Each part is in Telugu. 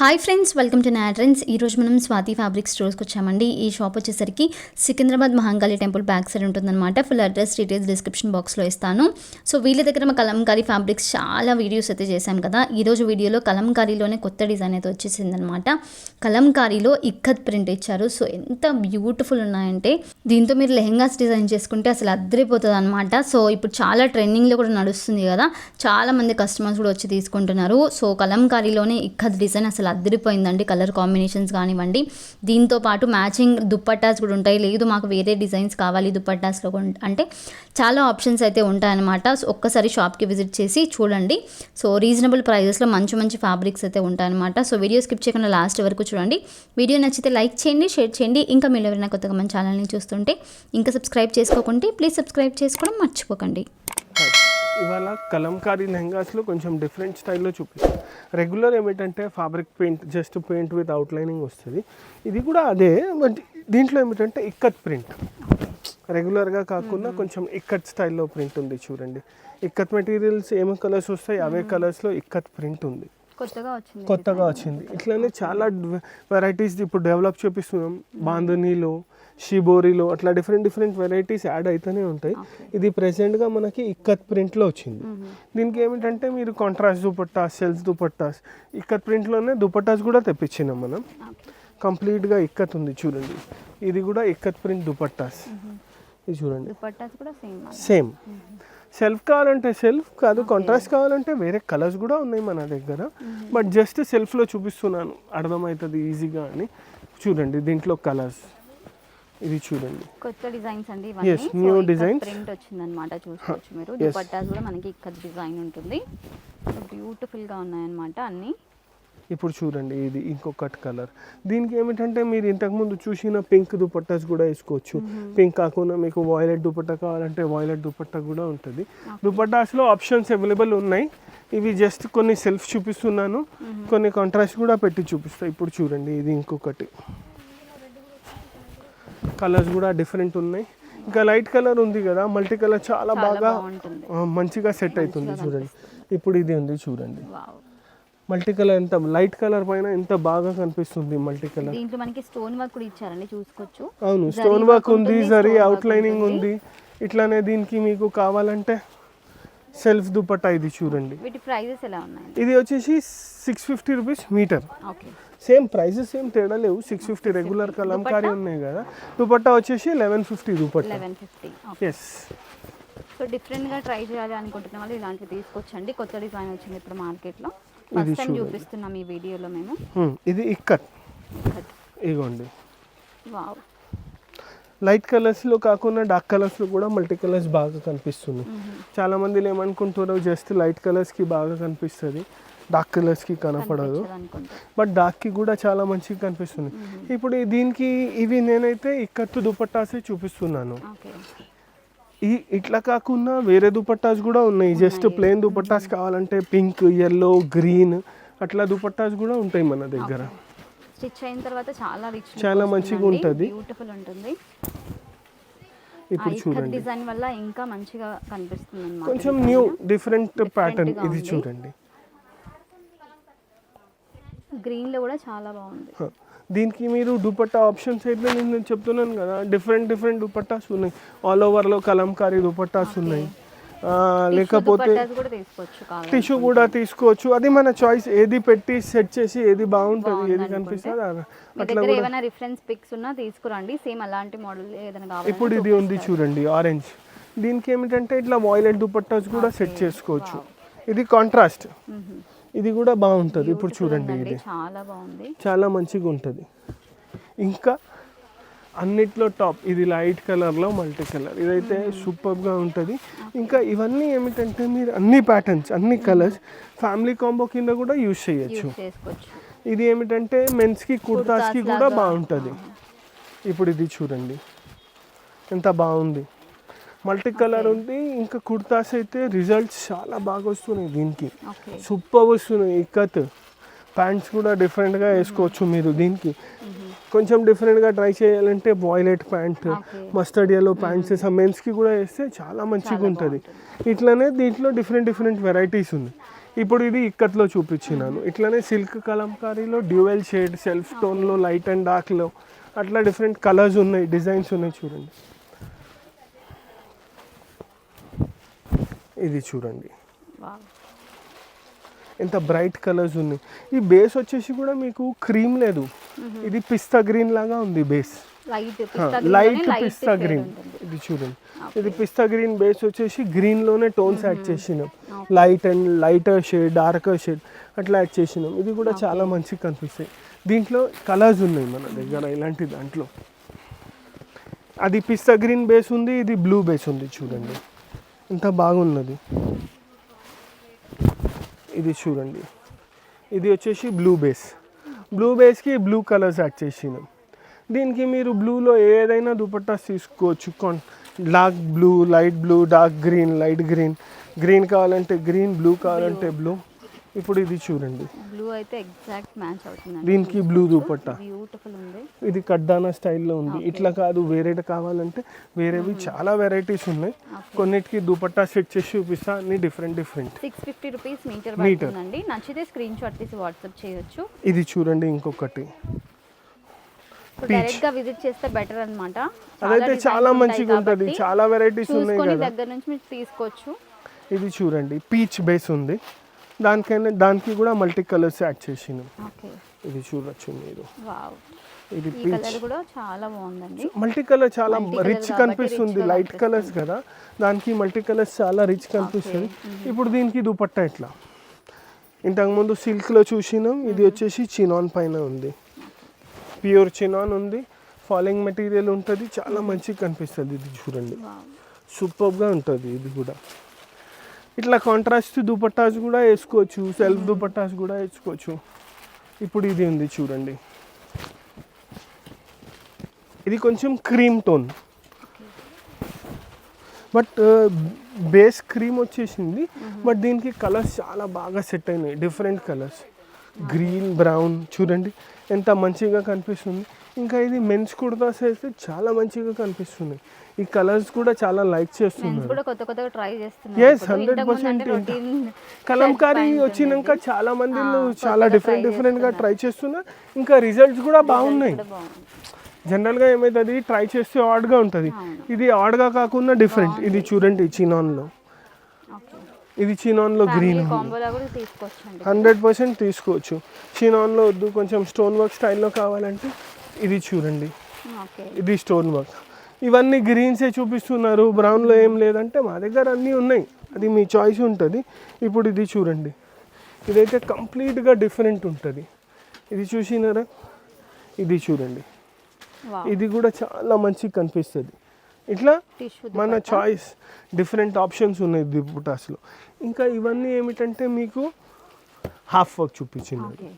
హాయ్ ఫ్రెండ్స్ వెల్కమ్ టు నాట్రెన్స్ ఈరోజు మనం స్వాతి ఫ్యాబ్రిక్ స్టోర్స్కి వచ్చామండి. ఈ షాప్ వచ్చేసరికి Secunderabad Mahankali temple back side ఉంటుందన్నమాట. ఫుల్ అడ్రస్ డీటెయిల్స్ డిస్క్రిప్షన్ బాక్స్లో ఇస్తాను. సో వీళ్ళ దగ్గర మా కలంకారీ ఫ్యాబ్రిక్స్ చాలా వీడియోస్ అయితే చేశాం కదా. ఈరోజు వీడియోలో కలంకారీలోనే కొత్త డిజైన్ అయితే వచ్చేసిందనమాట కలంకారీలో ఇక్కత్ ప్రింట్ ఇచ్చారు. సో ఎంత బ్యూటిఫుల్ ఉన్నాయంటే దీంతో మీరు లెహెంగాస్ డిజైన్ చేసుకుంటే అసలు అద్దరిపోతుంది అనమాట సో ఇప్పుడు చాలా ట్రెండింగ్లో కూడా నడుస్తుంది కదా. చాలా మంది కస్టమర్స్ కూడా వచ్చి తీసుకుంటున్నారు. సో కలంకారీలోనే ఇక్కత్ డిజైన్ అసలు అద్దరిపోయిందండి కలర్ కాంబినేషన్స్ కానివ్వండి. దీంతో పాటు మ్యాచింగ్ దుప్పట్టాస్ కూడా ఉంటాయి. లేదు మాకు వేరే డిజైన్స్ కావాలి దుప్పట్టాస్లో అంటే చాలా ఆప్షన్స్ అయితే ఉంటాయన్నమాట. సో ఒక్కసారి షాప్కి విజిట్ చేసి చూడండి. సో రీజనబుల్ ప్రైజెస్లో మంచి మంచి ఫ్యాబ్రిక్స్ అయితే ఉంటాయన్నమాట. సో వీడియో స్కిప్ చేయకుండా లాస్ట్ వరకు చూడండి. వీడియో నచ్చితే లైక్ చేయండి షేర్ చేయండి. ఇంకా మీరు ఎవరైనా కొత్తగా మన ఛానల్ని చూస్తుంటే ఇంకా సబ్స్క్రైబ్ చేసుకోకుంటే ప్లీజ్ సబ్స్క్రైబ్ చేసుకోవడం మర్చిపోకండి. ఇవాళ కలంకారీ లెహంగాస్లో కొంచెం డిఫరెంట్ స్టైల్లో చూపిస్తాం. రెగ్యులర్ ఏమిటంటే fabric paint just paint with outlining వస్తుంది. ఇది కూడా అదే బట్ దీంట్లో ఏమిటంటే ఇక్కత్ ప్రింట్ రెగ్యులర్గా కాకుండా కొంచెం ఇక్కత్ స్టైల్లో ప్రింట్ ఉంది చూడండి. ఇక్కత్ మెటీరియల్స్ ఏమి కలర్స్ వస్తాయి? అవే కలర్స్లో ఇక్కత్ ప్రింట్ ఉంది. కొత్తగా వచ్చింది కొత్తగా వచ్చింది. ఇట్లానే చాలా వెరైటీస్ ఇప్పుడు డెవలప్ చేపిస్తున్నాం. బాంధనీలో షిబోరిలో అట్లా డిఫరెంట్ డిఫరెంట్ వెరైటీస్ యాడ్ అవుతూనే ఉంటాయి. ఇది ప్రెసెంట్గా మనకి ఇక్కత్ ప్రింట్లో వచ్చింది. దీనికి ఏమిటంటే మీరు కాంట్రాస్ట్ దుపట్టాస్ సెల్స్ దుపట్టాస్ ఇక్కత్ ప్రింట్లోనే దుపట్టాస్ కూడా తెప్పించినాం మనం. కంప్లీట్గా ఇక్కత్ ఉంది చూడండి. ఇది కూడా ఇక్కత్ ప్రింట్ దుపట్టాస్. ఇది చూడండి. దుపట్టాస్ కూడా సేమ్ సేమ్ సెల్ఫ్ కావాలంటే సెల్ఫ్ కాదు కాంట్రాస్ట్ కావాలంటే వేరే కలర్స్ కూడా ఉన్నాయి మన దగ్గర. బట్ జస్ట్ సెల్ఫ్లో చూపిస్తున్నాను. అర్థమవుతుంది ఈజీగా అని. చూడండి దీంట్లో కలర్స్ ఇది చూడండి. కొత్త డిజైన్స్ అండి new designs. ప్రింట్ వచ్చిందనమాట చూసుకోవచ్చు మీరు. దుపట్టాస్ కూడా మనకి ఇక్కడ డిజైన్ ఉంటుంది. బ్యూటిఫుల్గా ఉన్నాయన్నమాట అన్ని. ఇప్పుడు చూడండి ఇది ఇంకొకటి కలర్ దీనికి ఏమిటంటే మీరు ఇంతకుముందు చూసిన పింక్ దుపట్టాస్ కూడా వేసుకోవచ్చు. పింక్ కాకుండా మీకు వాయిలెట్ దుపట్టా కావాలంటే వాయిలెట్ దుపట్టా కూడా ఉంటుంది. దుపట్టాస్లో ఆప్షన్స్ అవైలబుల్ ఉన్నాయి. ఇవి జస్ట్ కొన్ని సెల్ఫ్ చూపిస్తున్నాను. కొన్ని కాంట్రాస్ట్ కూడా పెట్టి చూపిస్తాయి ఇప్పుడు చూడండి ఇది ఇంకొకటి. కలర్స్ కూడా డిఫరెంట్ ఉన్నాయి. ఇంకా లైట్ కలర్ ఉంది కదా మల్టీ కలర్ చాలా బాగా మంచిగా సెట్ అవుతుంది చూడండి. ఇప్పుడు ఇది ఉంది చూడండి. మల్టీ కలర్ ఎంత లైట్ కలర్ పైన ఎంత బాగా కనిపిస్తుంది మల్టీ కలర్ దీంట్లో మనకి స్టోన్ వర్క్ కూడా ఇచ్చారండి చూసుకోవచ్చు. అవును స్టోన్ వర్క్ ఉంది జరీ అవుట్లైనింగ్ ఉంటుంది. ఉంది. ఇట్లానే దీనికి మీకు కావాలంటే సెల్ఫ్ దుపట్టా ఇది చూడండి. వీటి ప్రైజెస్ ఎలా ఉన్నాయి ఇది వచ్చేసి six fifty rupees metre. Okay. Same prices ఏం తేడా లేవు. సిక్స్ ఫిఫ్టీ రెగ్యులర్ కలంకారీ ఉన్నాయి కదా. దుపట్టా వచ్చేసి eleven fifty dupatta. Yes so డిఫరెంట్గా ట్రై చేయాలి అనుకుంటున్న వాళ్ళు ఇలాంటివి తీసుకొచ్చండి. కొత్త డిజైన్ వచ్చింది ఇప్పుడు మార్కెట్లో. ఇది. చూపిస్తున్నాం ఈ వీడియోలో మేము. ఇది ఇక్కత్ ఇగోండి. వావ్. లైట్ కలర్స్లో కాకుండా డార్క్ కలర్స్లో కూడా మల్టీ కలర్స్ బాగా కనిపిస్తున్నాయి చాలా మంది ఏమనుకుంటారో జస్ట్ లైట్ కలర్స్కి బాగా కనిపిస్తుంది. డార్క్ కలర్స్కి కనపడదు. బట్ డార్క్కి కూడా చాలా మంచిగా కనిపిస్తుంది. ఇప్పుడు దీనికి ఇవి నేనైతే ఇక్కత్తు దుపట్టాసే చూపిస్తున్నాను. ఈ ఇట్లా కాకుండా వేరే దుపట్టాస్ కూడా ఉన్నాయి. జస్ట్ ప్లెయిన్ దుపట్టాస్ కావాలంటే పింక్ ఎల్లో గ్రీన్ అట్లా దుపట్టాస్ కూడా ఉంటాయి మన దగ్గర. స్టిచ్ అయిన తర్వాత చాలా రిచ్ చాలా మంచిగా ఉంటది. బ్యూటిఫుల్ ఉంటుంది. ఇప్పుడు చూడండి. డిజైన్ వల్ల ఇంకా మంచిగా కనిపిస్తుంది కొంచెం న్యూ డిఫరెంట్ ప్యాటర్న్ ఇది. చూడండి. గ్రీన్లో కూడా చాలా బాగుంది. దీనికి మీరు దుపట్టా ఆప్షన్స్ అయితే నేను నేను చెప్తున్నాను కదా డిఫరెంట్ డిఫరెంట్ దుపట్టాస్ ఉన్నాయి. ఆల్ ఓవర్లో కలంకారీ దుపట్టాస్ ఉన్నాయి. లేకపోతే టిష్యూ కూడా తీసుకోవచ్చు అది మన చాయిస్ ఏది పెట్టి సెట్ చేసి ఏది బాగుంటుంది ఏది. కనిపిస్తుంది అట్లా దగ్గర కూడా ఏమైనా రిఫరెన్స్ పిక్స్ ఉన్నా తీసుకురండి. సేమ్ అలాంటి మోడల్ ఏదైనా ఇప్పుడు ఇది ఉంది చూడండి ఆరెంజ్ దీనికి ఏమిటంటే ఇట్లా వాయిలెట్ దుపట్టాస్ కూడా సెట్ చేసుకోవచ్చు. ఇది కాంట్రాస్ట్ ఇది కూడా బాగుంటుంది. ఇప్పుడు చూడండి ఇది. చాలా బాగుంది. చాలా మంచిగా ఉంటుంది. ఇంకా అన్నిట్లో టాప్. ఇది లైట్ కలర్లో మల్టీ కలర్. ఇదైతే సూపర్గా ఉంటుంది. ఇంకా ఇవన్నీ ఏమిటంటే మీరు అన్ని ప్యాటర్న్స్ అన్ని కలర్స్ ఫ్యామిలీ కాంబో కింద కూడా యూజ్ చేయొచ్చు. ఇది ఏమిటంటే మెన్స్కి కుర్తాస్కి కూడా. బాగుంటుంది. ఇప్పుడు ఇది చూడండి. ఎంత బాగుంది. మల్టీ కలర్ ఉంది. ఇంకా కుర్తాస్ అయితే రిజల్ట్స్ చాలా బాగా వస్తున్నాయి దీనికి. సూపర్ వస్తున్నాయి. ఇక్కత్. ప్యాంట్స్ కూడా డిఫరెంట్గా వేసుకోవచ్చు మీరు దీనికి. కొంచెం డిఫరెంట్గా ట్రై చేయాలంటే violet pant. Mustard yellow pants మెన్స్కి కూడా వేస్తే చాలా మంచిగా ఉంటుంది. ఇట్లానే దీంట్లో డిఫరెంట్ డిఫరెంట్ వెరైటీస్ ఉంది ఇప్పుడు ఇది ఇక్కత్లో చూపించినాను. ఇట్లానే సిల్క్ కలంకారీలో డ్యూయల్ షేడ్ సెల్ఫ్ టోన్లో లైట్ అండ్ డార్క్లో అట్లా డిఫరెంట్ కలర్స్ ఉన్నాయి డిజైన్స్ ఉన్నాయి చూడండి. ఇది చూడండి. ఎంత బ్రైట్ కలర్స్ ఉన్నాయి. ఈ బేస్ వచ్చేసి కూడా మీకు క్రీమ్ లేదు. ఇది పిస్తా గ్రీన్ లాగా ఉంది base. Light light pista green. ఇది చూడండి. ఇది పిస్తా గ్రీన్ బేస్ వచ్చేసి గ్రీన్లోనే టోన్స్ యాడ్ చేసినాం. Light and lighter shade darker shade అట్లా యాడ్ చేసినాం. ఇది కూడా చాలా మంచిగా కనిపిస్తాయి. దీంట్లో కలర్స్ ఉన్నాయి మన దగ్గర ఇలాంటి దాంట్లో. అది పిస్తా గ్రీన్ బేస్ ఉంది ఇది బ్లూ బేస్ ఉంది చూడండి. ఎంత బాగున్నది. ఇది చూడండి. ఇది వచ్చేసి బ్లూ బేస్ బ్లూ బేస్కి బ్లూ కలర్స్ యాడ్ చేసినాం. దీనికి మీరు బ్లూలో ఏదైనా దుపట్టాస్ తీసుకోవచ్చు. కాన్ dark blue light blue dark green light green green కావాలంటే గ్రీన్ బ్లూ కావాలంటే బ్లూ ఇప్పుడు ఇది చూడండి. బ్లూ అయితే ఎగ్జాక్ట్ మ్యాచ్ అవుతుంది దీనికి blue దుపట్టా. బ్యూటిఫుల్ ఉంది. ఇది కడ్డానా స్టైల్లో ఉంది. ఇట్లా కాదు వేరే కావాలంటే వేరేవి చాలా వెరైటీస్ ఉన్నాయి. కొన్నిటికి దుపట్టా సెట్ చేసి చూపిస్తా అన్ని different different six fifty rupees metre Meter. పడుతుందండి. నచ్చితే స్క్రీన్ షాట్ తీసి వాట్సాప్ చేయొచ్చు. ఇది చూడండి ఇంకొకటి. డైరెక్ట్గా విజిట్ చేస్తే బెటర్ అన్నమాట. అదైతే చాలా మంచిగా ఉంటుంది. చాలా వెరైటీస్ ఉన్నాయి దగ్గర నుంచి మీరు తీసుకోవచ్చు. ఇది చూడండి పీచ్ బేస్ ఉంది. దానికైనా దానికి కూడా మల్టీ కలర్స్ యాడ్ చేసినాం ఇది చూడొచ్చు మీరు. ఇది పీచ్ కూడా చాలా బాగుందండి. మల్టీ కలర్ చాలా రిచ్ కనిపిస్తుంది లైట్ కలర్స్ కదా. దానికి మల్టీ కలర్స్ చాలా రిచ్ కనిపిస్తుంది. ఇప్పుడు దీనికి దుపట్టా ఇట్లా ఇంతకుముందు సిల్క్లో చూసినాం. ఇది వచ్చేసి చినాన్ పైన ఉంది. ప్యూర్ చినాన్ ఉంది. ఫాలింగ్ మెటీరియల్ ఉంటుంది. చాలా మంచిగా కనిపిస్తుంది. ఇది చూడండి. సూపర్గా ఉంటుంది. ఇది కూడా. ఇట్లా కాంట్రాస్ట్ దుపట్టాస్ కూడా వేసుకోవచ్చు సెల్ఫ్ దుపట్టాస్ కూడా వేసుకోవచ్చు. ఇప్పుడు ఇది ఉంది చూడండి. ఇది కొంచెం cream tone but base cream వచ్చేసింది బట్ దీనికి కలర్స్ చాలా బాగా సెట్ అయినాయి డిఫరెంట్ కలర్స్ గ్రీన్ బ్రౌన్ చూడండి ఎంత మంచిగా కనిపిస్తుంది. ఇంకా ఇది మెన్స్ కుర్తాస్ అయితే చాలా మంచిగా కనిపిస్తున్నాయి ఈ కలర్స్ కూడా చాలా లైక్ చేస్తున్నారు. చేస్తున్నారు. 100% రొటీన్ కలంకారీ వచ్చినాక చాలా మంది చాలా డిఫరెంట్ డిఫరెంట్గా ట్రై చేస్తున్నారు. ఇంకా రిజల్ట్స్ కూడా బాగున్నాయి. బాగుంది జనరల్గా ఏమవుతుంది ట్రై చేస్తే ఆడ్గా ఉంటుంది. ఇది ఆడ్గా కాకుండా డిఫరెంట్ ఇది చూడండి చినాన్లో ఓకే. ఇది చినాన్లో గ్రీన్ హండ్రెడ్ పర్సెంట్ తీసుకోవచ్చు. చినాన్లో వద్దు కొంచెం స్టోన్ వర్క్ స్టైల్లో కావాలంటే ఇది చూడండి. ఇది స్టోన్ వర్క్. ఇవన్నీ గ్రీన్సే చూపిస్తున్నారు. బ్రౌన్లో ఏం లేదంటే మా దగ్గర అన్నీ ఉన్నాయి. అది మీ చాయిస్ ఉంటుంది. ఇప్పుడు ఇది చూడండి. ఇదైతే కంప్లీట్గా డిఫరెంట్ ఉంటుంది. ఇది చూసినారా? ఇది చూడండి. ఇది కూడా చాలా మంచిగా కనిపిస్తుంది. ఇట్లా మన చాయిస్ డిఫరెంట్ ఆప్షన్స్ ఉన్నాయి దుపటాస్లో ఇంకా ఇవన్నీ ఏమిటంటే మీకు హాఫ్ వర్క్ ఓకే.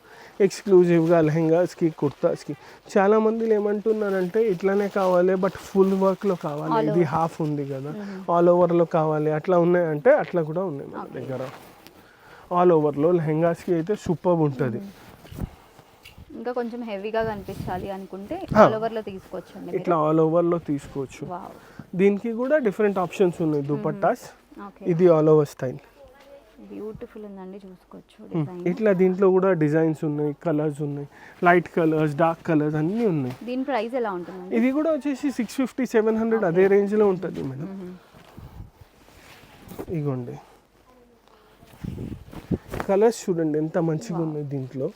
ఎక్స్క్లూజివ్గా లెహంగాస్కి కుర్తాస్కి చాలా మంది ఏమంటున్నారంటే ఇట్లానే కావాలి బట్ ఫుల్ వర్క్లో కావాలి. ఇది హాఫ్ ఉంది కదా. ఆల్ ఓవర్లో కావాలి. అట్లా ఉన్నాయంటే అట్లా కూడా ఉన్నాయి మన దగ్గర. ఆల్ ఓవర్లో లెహంగాస్కి అయితే సూపర్ ఉంటుంది. ఇంకా కొంచెం హెవీగా కనిపించాలి అనుకుంటే. ఆల్ ఓవర్లో తీసుకోవచ్చండి ఇట్లా ఆల్ ఓవర్లో తీసుకోవచ్చు. దీనికి కూడా డిఫరెంట్ ఆప్షన్స్ ఉన్నాయి దుపట్టాస్. ఓకే ఇది ఆల్ ఓవర్ స్టైల్ బ్యూటిఫుల్ ఉందండి చూసుకోవచ్చు డిజైన్ ఇట్లా దీంట్లో కూడా డిజైన్స్ ఉన్నాయి కలర్స్ ఉన్నాయి లైట్ కలర్స్ డార్క్ కలర్స్ అన్నీ ఉన్నాయి. దీని ప్రైస్ ఎలా ఉంటుందండి? ఇది కూడా వచ్చేసి సిక్స్ ఫిఫ్టీ సెవెన్ హండ్రెడ్ అదే రేంజ్లో ఉంటుంది మేడం. ఇగోండి. కలర్స్ చూడండి ఎంత మంచిగా ఉన్నాయి దీంట్లో.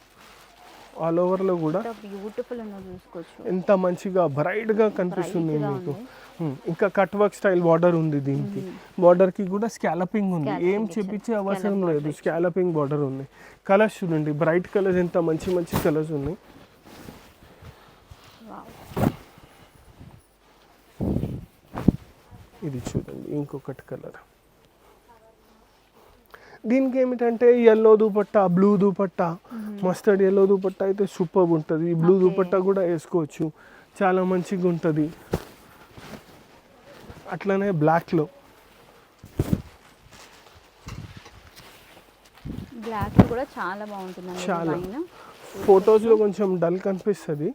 ఆల్ ఓవర్లో కూడా బ్యూటిఫుల్ చూసుకోవచ్చు. ఎంత మంచిగా బ్రైట్గా కనిపిస్తుంది మీకు. ఇంకా కట్ వర్క్ స్టైల్ బార్డర్ ఉంది దీనికి. బార్డర్కి కూడా స్కాలపింగ్ ఉంది. ఏం. చేపించే అవసరం లేదు. స్కాలపింగ్ బార్డర్ ఉంది. కలర్స్ చూడండి. బ్రైట్ కలర్స్ ఎంత మంచి మంచి కలర్స్ ఉన్నాయి. ఇది చూడండి. ఇంకొకటి కలర్ దీనికి ఏమిటంటే yellow dupatta blue dupatta mustard yellow dupatta అయితే సూపర్ ఉంటుంది. ఈ బ్లూ. దుపట్టా కూడా వేసుకోవచ్చు. చాలా మంచిగా ఉంటుంది. అట్లనే బ్లాక్లో బ్లాక్ కూడా చాలా బాగుంటుందండి చాలా. ఫొటోస్లో కొంచెం డల్ కనిపిస్తుంది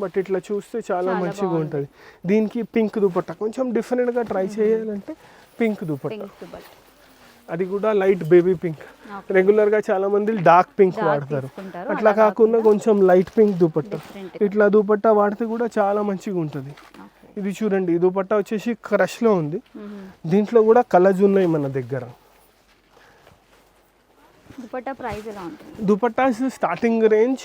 బట్ ఇట్లా చూస్తే చాలా మంచిగా. ఉంటుంది. దీనికి పింక్ దుపట్టా. కొంచెం డిఫరెంట్గా ట్రై చేయాలంటే పింక్ దుపట్టా. అది కూడా లైట్ బేబీ పింక్. రెగ్యులర్గా చాలా మంది డార్క్ పింక్ వాడతారు. అట్లా కాకుండా కొంచెం లైట్ పింక్ దుపట్టా. ఇట్లా దుపట్టా వాడితే కూడా చాలా మంచిగా ఉంటుంది. ఇది చూడండి ఈ దుపట్టా వచ్చేసి క్రష్లో ఉంది. దీంట్లో కూడా కలర్స్ ఉన్నాయి మన దగ్గర. దుపట్టా ప్రైస్ ఎలా ఉంటుంది? Dupattas starting range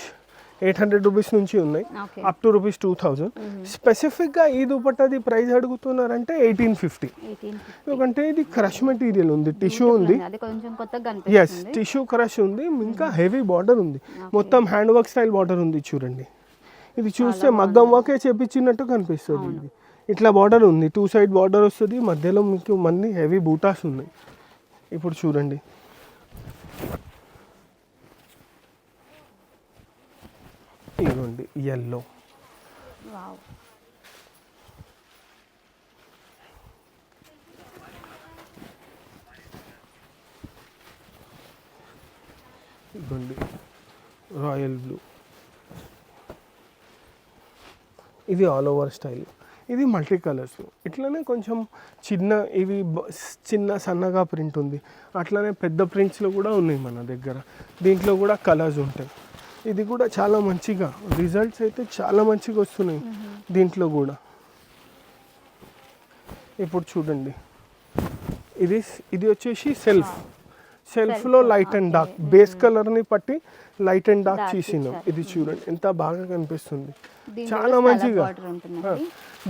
eight hundred rupees నుంచి ఉన్నాయి. Up to rupees two thousand స్పెసిఫిక్గా ఈ దుపట్టాది ప్రైస్ అడుగుతున్నారంటే ఎయిటీన్ ఫిఫ్టీ ఎందుకంటే ఇది క్రష్ మెటీరియల్ ఉంది టిష్యూ ఉంది. ఎస్ టిష్యూ క్రష్ ఉంది ఇంకా హెవీ బార్డర్ ఉంది. మొత్తం హ్యాండ్ వర్క్ స్టైల్ బార్డర్ ఉంది చూడండి. ఇది చూస్తే మగ్గం వర్కే చేపించినట్టు కనిపిస్తుంది ఇది. ఇట్లా బార్డర్ ఉంది టూ సైడ్ బార్డర్ వస్తుంది మధ్యలో మీకు మళ్ళీ హెవీ బూటాస్ ఉన్నాయి. ఇప్పుడు చూడండి. ఇదిగోండి ఎల్లో వావ్ ఇదిగోండి రాయల్ బ్లూ ఇది ఆల్ ఓవర్ స్టైల్ ఇది మల్టీ కలర్స్ ఇట్లనే కొంచెం చిన్న ఇవి చిన్న సన్నగా ప్రింట్ ఉంది. అట్లనే పెద్ద ప్రింట్స్లో కూడా ఉన్నాయి మన దగ్గర. దీంట్లో కూడా కలర్స్ ఉంటాయి. ఇది కూడా చాలా మంచిగా. రిజల్ట్స్ అయితే చాలా మంచిగా వస్తున్నాయి దీంట్లో కూడా. ఇప్పుడు చూడండి. ఇది ఇది వచ్చేసి సెల్ఫ్ సెల్ఫ్లో లైట్ అండ్ డార్క్ బేస్ కలర్ని పట్టి లైట్ అండ్ డార్క్ చేసినాం. ఇది చూడండి. ఎంత బాగా కనిపిస్తుంది. చాలా మంచిగా.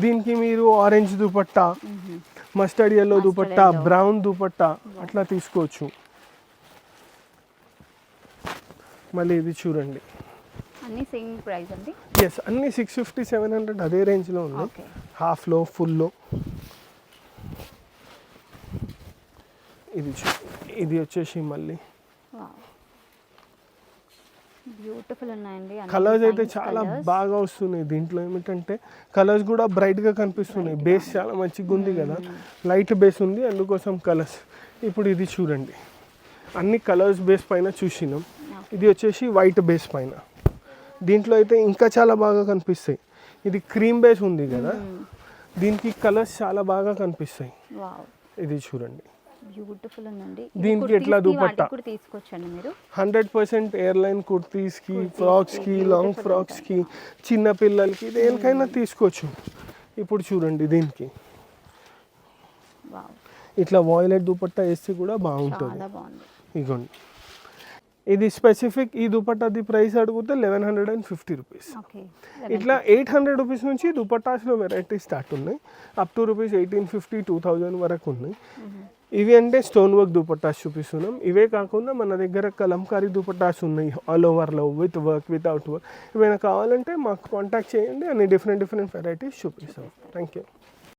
దీనికి మీరు orange dupatta mustard yellow dupatta. Brown dupatta అట్లా తీసుకోవచ్చు. మళ్ళీ ఇది చూడండి. అన్ని సేమ్ ప్రైస్ అండి? ఎస్ అన్ని సిక్స్ ఫిఫ్టీ సెవెన్ హండ్రెడ్ అదే రేంజ్లో ఓకే. హాఫ్లో ఫుల్లో ఇది ఇది వచ్చేసి మళ్ళీ. బ్యూటిఫుల్ ఉన్నాయండి కలర్స్ అయితే చాలా. బాగా వస్తున్నాయి. దీంట్లో ఏమిటంటే కలర్స్ కూడా బ్రైట్గా కనిపిస్తున్నాయి. బేస్ చాలా మంచిగా ఉంది కదా. లైట్ బేస్ ఉంది. అందుకోసం కలర్స్ ఇప్పుడు ఇది చూడండి. అన్ని కలర్స్ బేస్ పైన చూసినాం. ఇది వచ్చేసి వైట్ బేస్ పైన. దీంట్లో అయితే ఇంకా చాలా బాగా కనిపిస్తాయి. ఇది క్రీమ్ బేస్ ఉంది కదా. దీనికి కలర్స్ చాలా బాగా కనిపిస్తాయి. ఇది చూడండి. బ్యూటిఫుల్ ఉందండి. దీనికి ఎట్లా దుపట్టా? కూడా తీసుకోవచ్చండి మీరు. హండ్రెడ్ పర్సెంట్ ఎయిర్లైన్ కుర్తీస్కి ఫ్రాక్స్కి లాంగ్ ఫ్రాక్స్కి చిన్న పిల్లలకి దేనికైనా తీసుకోవచ్చు. ఇప్పుడు చూడండి దీనికి. ఇట్లా వాయిలెట్ దుపట్టా వేస్తే కూడా బాగుంటుంది. ఇగోండి. ఇది స్పెసిఫిక్ ఈ దుపట్టాది ప్రైస్ అడిగితే eleven hundred and fifty rupees ఇట్లా ఎయిట్ హండ్రెడ్ రూపీస్ నుంచి దుపట్టాస్లో వెరైటీస్ స్టార్ట్ ఉన్నాయి. Up to rupees eighteen fifty two thousand వరకు ఉన్నాయి. ఇవి అంటే స్టోన్ వర్క్ దుపట్టాస్ చూపిస్తున్నాం. ఇవే కాకుండా మన దగ్గర కలంకారీ దుపట్టాస్ ఉన్నాయి. ఆల్ ఓవర్లో విత్ వర్క్ వితౌట్ వర్క్ ఏమైనా కావాలంటే మాకు కాంటాక్ట్ చేయండి. అన్ని డిఫరెంట్ డిఫరెంట్ వెరైటీస్ చూపిస్తాం. Thank you